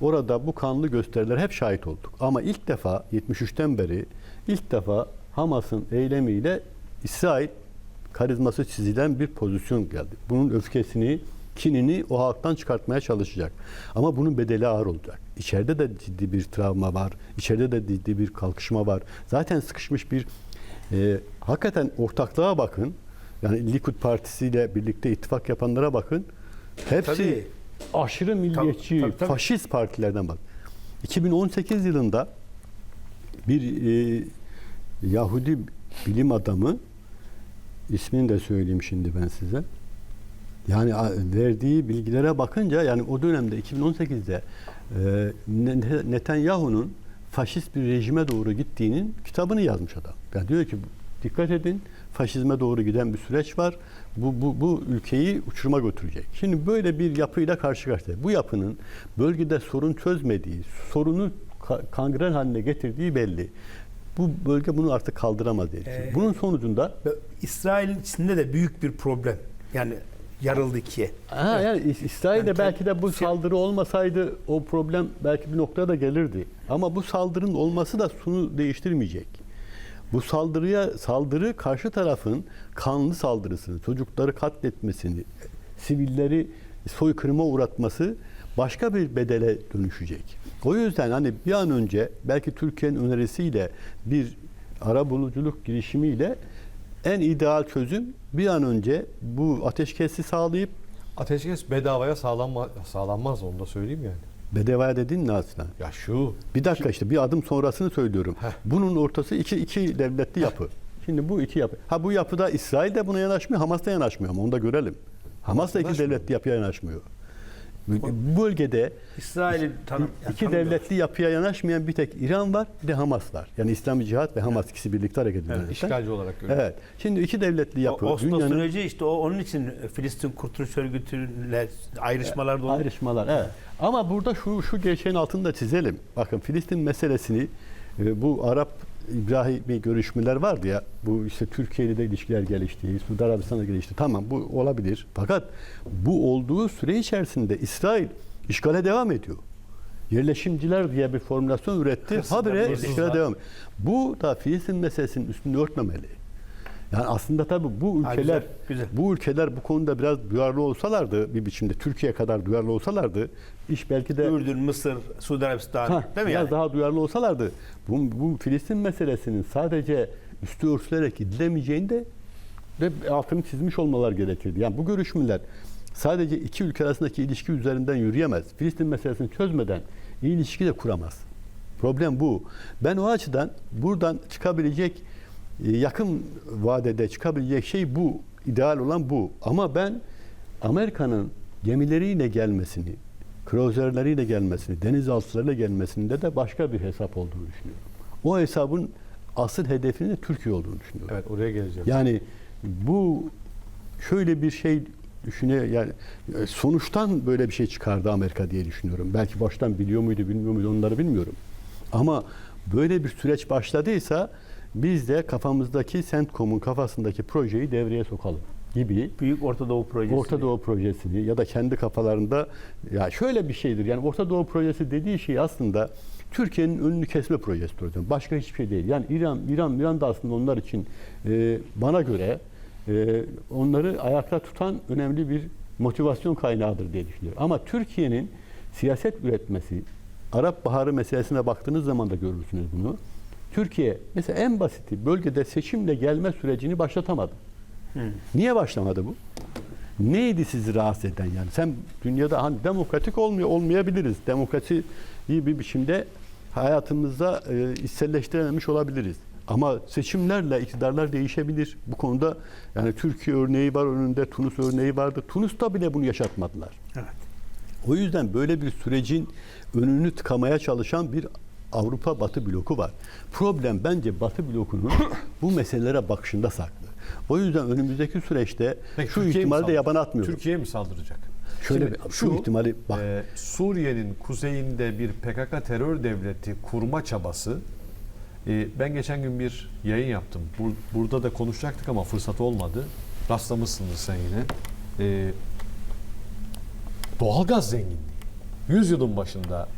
orada bu kanlı gösteriler hep şahit olduk. Ama ilk defa 73'ten beri ilk defa Hamas'ın eylemiyle İsrail karizması çizilen bir pozisyon geldi. Bunun öfkesini, kinini o halktan çıkartmaya çalışacak. Ama bunun bedeli ağır olacak. İçeride de ciddi bir travma var. İçeride de ciddi bir kalkışma var. Zaten sıkışmış bir e, hakikaten ortaklığa bakın. Yani Likud Partisi ile birlikte ittifak yapanlara bakın. Hepsi Tabii. Aşırı milliyetçi, tabii, tabii. faşist partilerden bak. 2018 yılında bir e, Yahudi bilim adamı ismini de söyleyeyim şimdi ben size. Yani verdiği bilgilere bakınca yani o dönemde 2018'de e, Ne- Netanyahu'nun faşist bir rejime doğru gittiğinin kitabını yazmış adam. Yani diyor ki dikkat edin faşizme doğru giden bir süreç var. Bu, bu, bu ülkeyi uçuruma götürecek. Şimdi böyle bir yapıyla karşı karşıya. Bu yapının bölgede sorun çözmediği, sorunu ka- kangren haline getirdiği belli. Bu bölge bunu artık kaldıramaz diye. Ee, Bunun sonucunda İsrail'in içinde de büyük bir problem. Yani yarıldı ikiye. Ha, yani İs- İsrail'de Yani belki de bu saldırı olmasaydı o problem belki bir noktaya da gelirdi. Ama bu saldırının olması da şunu değiştirmeyecek. Bu saldırıya saldırı karşı tarafın kanlı saldırısını, çocukları katletmesini, sivilleri soykırıma uğratması başka bir bedele dönüşecek. O yüzden hani bir an önce belki Türkiye'nin önerisiyle bir ara buluculuk girişimiyle en ideal çözüm bir an önce bu ateşkesi sağlayıp Ateşkes bedavaya sağlanma, sağlanmaz onu da söyleyeyim yani. Bedevaya dedin ne aslında? Ya şu Bir dakika işte bir adım sonrasını söylüyorum. Heh. Bunun ortası iki, iki devletli yapı. Şimdi bu iki yapı. Ha bu yapıda İsrail de buna yanaşmıyor, Hamas da yanaşmıyor ama onu da görelim. Hamas da iki devletli yapıya yanaşmıyor. Bu bölgede İsrail'i tanım, yani iki devletli yapıya yanaşmayan bir tek İran var, bir de Hamas var. Yani İslami Cihat ve Hamas ikisi birlikte hareket ediyor. zaten. işgalci olarak görüyorum. Evet. Şimdi iki devletli O yapı Oslo dünyanın süreci işte o onun için Filistin Kurtuluş Örgütü'yle ayrışmalar da. Ayrışmalar evet. Ama burada şu şu gerçeğin altında çizelim. Bakın Filistin meselesini bu Arap İbrahimi görüşmeler vardı ya. Bu işte Türkiye ile de ilişkiler gelişti. Suudi Arabistan'da gelişti. Tamam bu olabilir. Fakat bu olduğu süre içerisinde İsrail işgale devam ediyor. Yerleşimciler diye bir formülasyon üretti. Habire işgale devam. Bu da Filistin meselesinin üstünü örtmemeli. Yani aslında tabii bu Ha, ülkeler güzel, güzel. bu ülkeler bu konuda biraz duyarlı olsalardı bir biçimde Türkiye kadar duyarlı olsalardı iş belki de Ürdün, Mısır, Suudi Arabistan Ha, değil mi yani? daha duyarlı olsalardı bu, bu Filistin meselesinin sadece üstü örtülerek gidilemeyeceğini de de altını çizmiş olmalar gerekirdi. Yani bu görüşmeler sadece iki ülke arasındaki ilişki üzerinden yürüyemez. Filistin meselesini çözmeden iyi ilişki de kuramaz. Problem bu. Ben o açıdan buradan çıkabilecek yakın vadede çıkabilecek şey bu. ideal olan bu. Ama ben Amerika'nın gemileriyle gelmesini, kruzerleriyle gelmesini, denizaltılarıyla gelmesinde de başka bir hesap olduğunu düşünüyorum. O hesabın asıl hedefinin de Türkiye olduğunu düşünüyorum. Evet oraya geleceğim. Yani bu şöyle bir şey düşüne yani e, sonuçtan böyle bir şey çıkardı Amerika diye düşünüyorum. Belki baştan biliyor muydu, bilmiyor muydu onları bilmiyorum. Ama böyle bir süreç başladıysa biz de kafamızdaki CENTCOM'un kafasındaki projeyi devreye sokalım gibi Büyük Orta Doğu projesi. Orta Doğu projesini ya da kendi kafalarında ya şöyle bir şeydir. Yani Orta Doğu projesi dediği şey aslında Türkiye'nin önünü kesme projesidir. hocam. Başka hiçbir şey değil. Yani İran, İran, İran da aslında onlar için e, bana göre e, onları ayakta tutan önemli bir motivasyon kaynağıdır diye düşünüyorum. Ama Türkiye'nin siyaset üretmesi, Arap Baharı meselesine baktığınız zaman da görürsünüz bunu. Türkiye mesela en basiti bölgede seçimle gelme sürecini başlatamadı. Niye başlamadı bu? Neydi sizi rahatsız eden yani? Sen dünyada hani demokratik olmuyor olmayabiliriz. Demokrasi iyi bir biçimde hayatımızda e, içselleştirememiş olabiliriz. Ama seçimlerle iktidarlar değişebilir. Bu konuda yani Türkiye örneği var önünde, Tunus örneği vardı. Tunus'ta bile bunu yaşatmadılar. Evet. O yüzden böyle bir sürecin önünü tıkamaya çalışan bir Avrupa Batı bloku var. Problem bence Batı blokunun bu meselelere bakışında saklı. O yüzden önümüzdeki süreçte Peki, şu Türkiye ihtimali de saldıracak? yaban atmıyorum. Türkiye mi saldıracak? Şöyle Şimdi bir- şu ihtimali bak. e, Suriye'nin kuzeyinde bir PKK terör devleti kurma çabası. e, ben geçen gün bir yayın yaptım. Bur- burada da konuşacaktık ama fırsat olmadı. Rastlamışsındır sen yine. E, doğalgaz zenginliği. Yüzyılın başında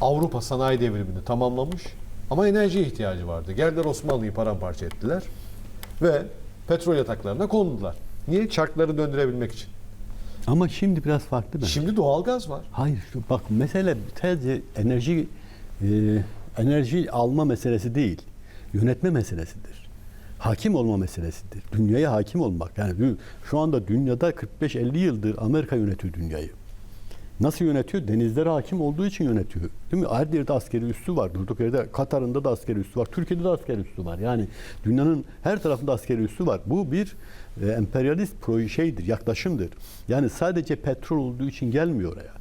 Avrupa sanayi devrimini tamamlamış ama enerjiye ihtiyacı vardı. Geldiler Osmanlı'yı paramparça ettiler ve petrol yataklarına kondular. Niye? Çarkları döndürebilmek için. Ama şimdi biraz farklı bence. Şimdi doğalgaz var. Hayır şu bak mesele sadece enerji e, enerji alma meselesi değil. Yönetme meselesidir. Hakim olma meselesidir. Dünyaya hakim olmak. Yani şu anda dünyada 45-50 yıldır Amerika yönetiyor dünyayı. Nasıl yönetiyor? Denizlere hakim olduğu için yönetiyor. Değil mi? Her yerde askeri üssü var. Durduk yerde Katar'ında da askeri üssü var. Türkiye'de de askeri üssü var. Yani dünyanın her tarafında askeri üssü var. Bu bir e, emperyalist proje şeydir, yaklaşımdır. Yani sadece petrol olduğu için gelmiyor oraya.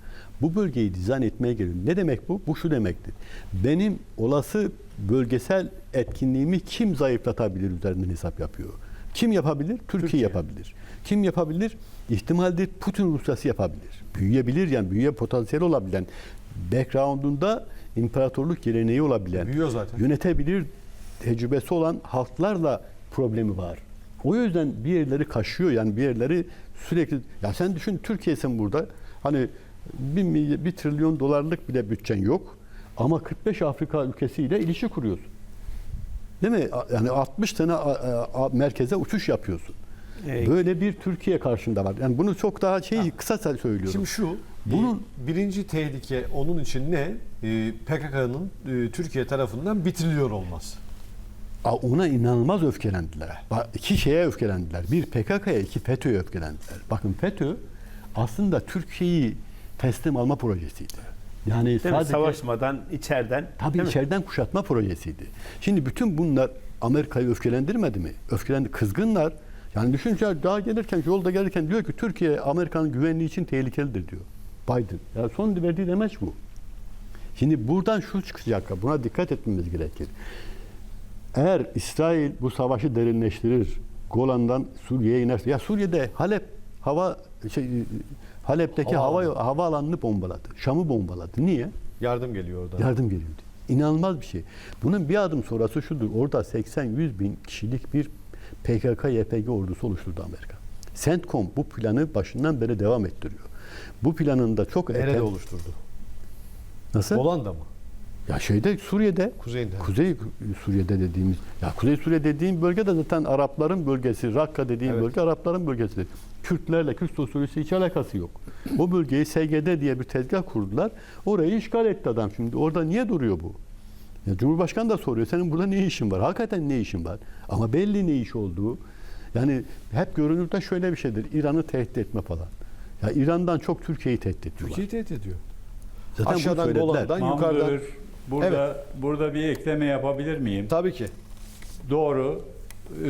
Bu bölgeyi dizayn etmeye geliyor. Ne demek bu? Bu şu demektir. Benim olası bölgesel etkinliğimi kim zayıflatabilir üzerinden hesap yapıyor. Kim yapabilir? Türkiye, Türkiye. yapabilir. Kim yapabilir? İhtimaldir Putin Rusyası yapabilir. Büyüyebilir yani büyüye potansiyeli olabilen, background'unda imparatorluk geleneği olabilen, Büyüyor zaten. yönetebilir tecrübesi olan halklarla problemi var. O yüzden bir yerleri kaşıyor yani bir yerleri sürekli ya sen düşün Türkiye'sin burada hani bir, bir trilyon dolarlık bile bütçen yok ama 45 Afrika ülkesiyle ilişki kuruyorsun. Değil mi? Yani 60 tane a- merkeze uçuş yapıyorsun. Evet. Böyle bir Türkiye karşında var. Yani bunu çok daha şey kısa söylüyorum. Şimdi şu, Bunun- birinci tehlike onun için ne? Ee, PKK'nın e, Türkiye tarafından bitiriliyor olması. Ona inanılmaz öfkelendiler. İki şeye öfkelendiler. Bir PKK'ya, iki FETÖ'ye öfkelendiler. Bakın FETÖ aslında Türkiye'yi teslim alma projesiydi. Yani Değil mi? sadece Savaşmadan içeriden tabii değil mi? içeriden kuşatma projesiydi. Şimdi bütün bunlar Amerika'yı öfkelendirmedi mi? Öfkelendi, kızgınlar. Yani düşünce daha gelirken, yolda gelirken diyor ki Türkiye Amerika'nın güvenliği için tehlikelidir diyor. Biden. Ya son verdiği demeç bu. Şimdi buradan şu çıkacak, buna dikkat etmemiz gerekir. Eğer İsrail bu savaşı derinleştirir, Golan'dan Suriye'ye inerse, ya Suriye'de Halep hava şey, Halep'teki hava Havaalanı. havaalanını bombaladı. Şam'ı bombaladı. Niye? Yardım geliyor oradan. Yardım geliyordu. İnanılmaz bir şey. Bunun bir adım sonrası şudur. Orada 80-100 bin kişilik bir PKK-YPG ordusu oluşturdu Amerika. CENTCOM bu planı başından beri devam ettiriyor. Bu planında çok Nerede erken- oluşturdu? Nasıl? Hollanda mı? Ya şeyde Suriye'de Kuzeyinde. Kuzey Suriye'de dediğimiz ya Kuzey Suriye dediğim bölge de zaten Arapların bölgesi. Rakka dediğim Evet. bölge Arapların bölgesidir. Kürtlerle Kürt sosyolojisi hiç alakası yok. o bölgeyi SGD diye bir tezgah kurdular. Orayı işgal etti adam şimdi. Orada niye duruyor bu? Ya Cumhurbaşkanı da soruyor. Senin burada ne işin var? Hakikaten ne işin var? Ama belli ne iş olduğu. Yani hep görünürde şöyle bir şeydir. İran'ı tehdit etme falan. Ya İran'dan çok Türkiye'yi tehdit ediyorlar. Türkiye'yi tehdit ediyor. Zaten Aşağıdan. Golan'dan yukarıdan. Burada burada bir ekleme yapabilir miyim? Tabii ki. Doğru,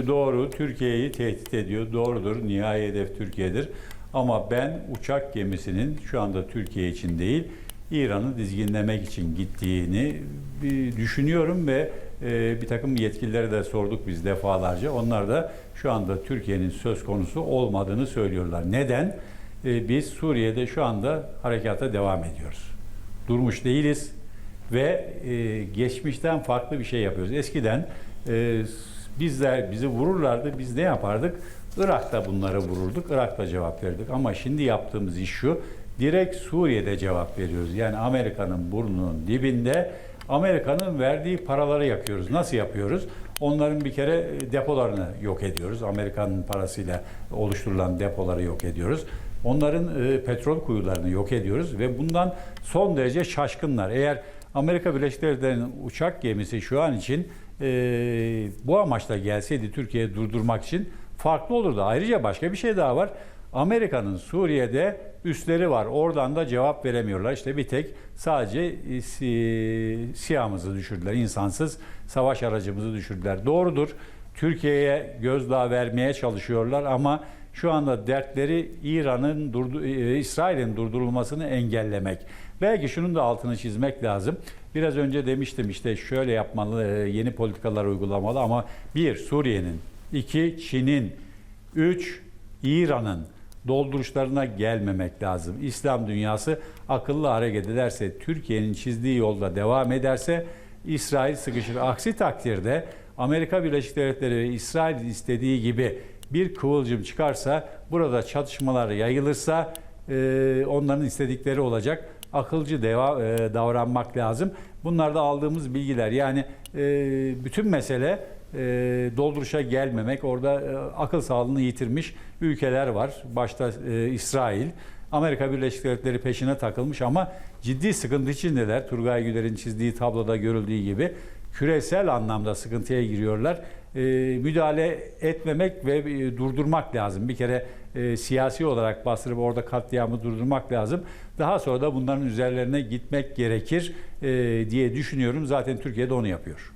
doğru Türkiye'yi tehdit ediyor. Doğrudur. Nihai hedef Türkiye'dir. Ama ben uçak gemisinin şu anda Türkiye için değil, İran'ı dizginlemek için gittiğini düşünüyorum ve e, bir takım yetkililere de sorduk biz defalarca. Onlar da şu anda Türkiye'nin söz konusu olmadığını söylüyorlar. Neden? E, biz Suriye'de şu anda harekata devam ediyoruz. Durmuş değiliz ve e, geçmişten farklı bir şey yapıyoruz. Eskiden e, bizler bizi vururlardı. Biz ne yapardık? Irak'ta bunlara vururduk. Irak'ta cevap verdik. Ama şimdi yaptığımız iş şu. Direkt Suriye'de cevap veriyoruz. Yani Amerika'nın burnunun dibinde Amerika'nın verdiği paraları yakıyoruz. Nasıl yapıyoruz? Onların bir kere e, depolarını yok ediyoruz. Amerika'nın parasıyla oluşturulan depoları yok ediyoruz. Onların e, petrol kuyularını yok ediyoruz ve bundan son derece şaşkınlar. Eğer Amerika Birleşik Devletleri'nin uçak gemisi şu an için e, bu amaçla gelseydi Türkiye'yi durdurmak için farklı olurdu. Ayrıca başka bir şey daha var. Amerika'nın Suriye'de üsleri var. Oradan da cevap veremiyorlar. İşte bir tek sadece e, si- SİHA'mızı düşürdüler. İnsansız savaş aracımızı düşürdüler. Doğrudur. Türkiye'ye gözdağı vermeye çalışıyorlar ama şu anda dertleri İran'ın, durdu, e, İsrail'in durdurulmasını engellemek. Belki şunun da altını çizmek lazım. Biraz önce demiştim işte şöyle yapmalı, e, yeni politikalar uygulamalı ama bir Suriye'nin, iki Çin'in, üç İran'ın dolduruşlarına gelmemek lazım. İslam dünyası akıllı hareket ederse, Türkiye'nin çizdiği yolda devam ederse İsrail sıkışır. Aksi takdirde Amerika Birleşik Devletleri ve İsrail istediği gibi bir kıvılcım çıkarsa, burada çatışmalar yayılırsa e, onların istedikleri olacak. akılcı deva, e, davranmak lazım. Bunlar da aldığımız bilgiler. Yani e, bütün mesele e, dolduruşa gelmemek. Orada e, akıl sağlığını yitirmiş ülkeler var. Başta e, İsrail, Amerika Birleşik Devletleri peşine takılmış ama ciddi sıkıntı içindeler. Turgay Güler'in çizdiği tabloda görüldüğü gibi küresel anlamda sıkıntıya giriyorlar. E, müdahale etmemek ve e, durdurmak lazım. Bir kere e, siyasi olarak bastırıp orada katliamı durdurmak lazım. Daha sonra da bunların üzerlerine gitmek gerekir e, diye düşünüyorum. Zaten Türkiye de onu yapıyor.